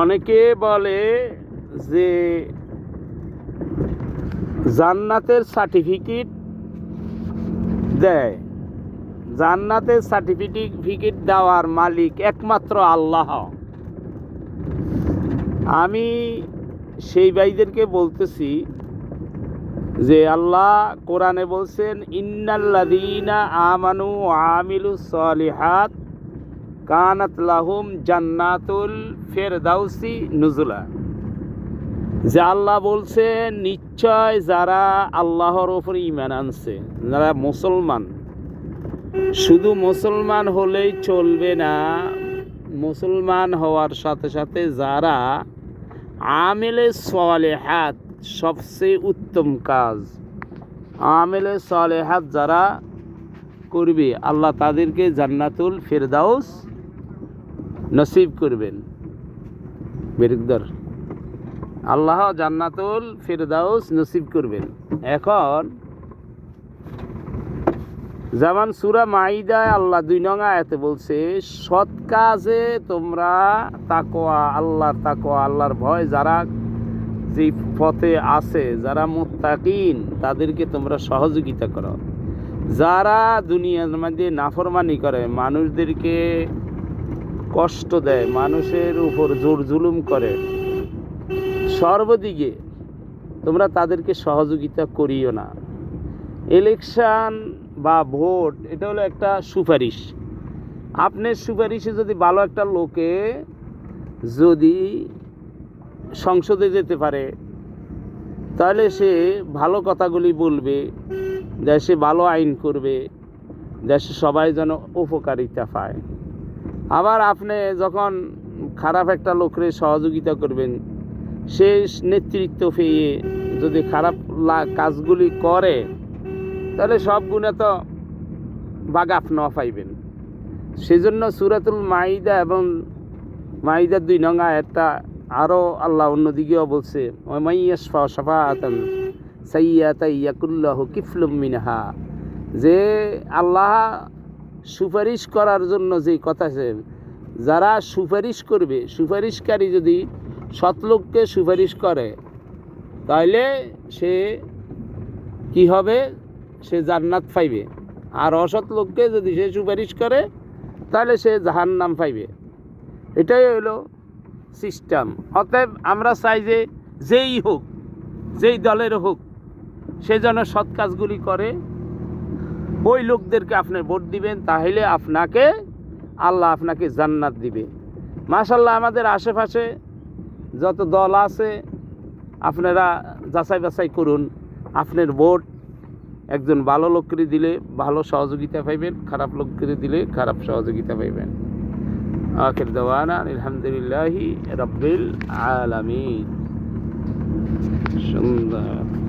অনেকে বলে যে জান্নাতের সার্টিফিকেট দেয়। জান্নাতের সার্টিফিকেট দেওয়ার মালিক একমাত্র আল্লাহ। আমি সেই ভাইদেরকে বলতেছি যে আল্লাহ কোরআনে বলছেন ইন্নাল্লাদিনা আমানু আমিলু সলিহাত কানাত লাহুম জান্নাতুল ফেরদাউসি নুজুলা। যে আল্লাহ বলছে, নিশ্চয় যারা আল্লাহর ওপর ইমান আনছে, যারা মুসলমান, শুধু মুসলমান হলেই চলবে না, মুসলমান হওয়ার সাথে সাথে যারা আমেলে সলেহাত সবচেয়ে উত্তম কাজ, আমেলে সলেহাত যারা করবে, আল্লাহ তাদেরকে জান্নাতুল ফেরদাউস নসিব করবেন। বেরুকদার, আল্লাহ জান্নাতুল ফেরদাউস নসিব করবেন। এখন যেমন সুরা মাইদায় আল্লাহ দুই নং আয়াতে বলছে, সৎ কাজে তোমরা তাকোয়া আল্লাহর তাকোয়া আল্লাহর ভয়, যারা যে পথে আছে, যারা মুত্তাকিন, তাদেরকে তোমরা সহযোগিতা করো। যারা দুনিয়ার মধ্যে নাফরমানি করে, মানুষদেরকে কষ্ট দেয়, মানুষের উপর জোর জুলুম করে। সর্বদিকে তোমরা তাদেরকে সহযোগিতা করিও না। ইলেকশন বা ভোট এটা হলো একটা সুপারিশ। আপনার সুপারিশে যদি ভালো একটা লোকে যদি সংসদে যেতে পারে, তাহলে সে ভালো কথাগুলি বলবে, দেশে ভালো আইন করবে, দেশে সবাই যেন উপকারিতা পায়। আবার আপনি যখন খারাপ একটা লোকের সহযোগিতা করবেন, সে নেতৃত্ব পেয়ে যদি খারাপ কাজগুলি করে, তাহলে সব গুণে তো বাঘ আপনাও পাইবেন। সেজন্য সুরাতুল মাইদা এবং মাইদার দুই নঙ্গা একটা আরও আল্লাহ অন্যদিকেও বলছে ওমাইয়াসফা সাফাতান সাইয়াতা ইয়াকুল্লাহ কিফলুম মিনহা। যে আল্লাহ সুপারিশ করার জন্য যে কথা আছে, যারা সুপারিশ করবে, সুপারিশকারী যদি সৎলোককে সুপারিশ করে তাহলে সে কি হবে? সে জান্নাত পাইবে। আর অসৎ লোককে যদি সে সুপারিশ করে তাহলে সে জাহান্নাম পাইবে। এটাই হলো সিস্টেম। অতএব আমরা চাই যে যেই হোক, যেই দলের হোক, সে যেন সৎ কাজগুলি করে ওই লোকদেরকে আপনি ভোট দিবেন, তাহলে আপনাকে, আল্লাহ আপনাকে জান্নাত দিবে। মাশাল্লাহ আমাদের আশেপাশে যত দল আছে, আপনারা যাচাই বাছাই করুন। আপনার ভোট একজন ভালো লোককে দিলে ভালো সহযোগিতা পাইবেন, খারাপ লোককে দিলে খারাপ সহযোগিতা পাইবেন। আখির দেওয়ানা আলহামদুলিল্লাহি রব্বিল আলামিন। সুন্দর।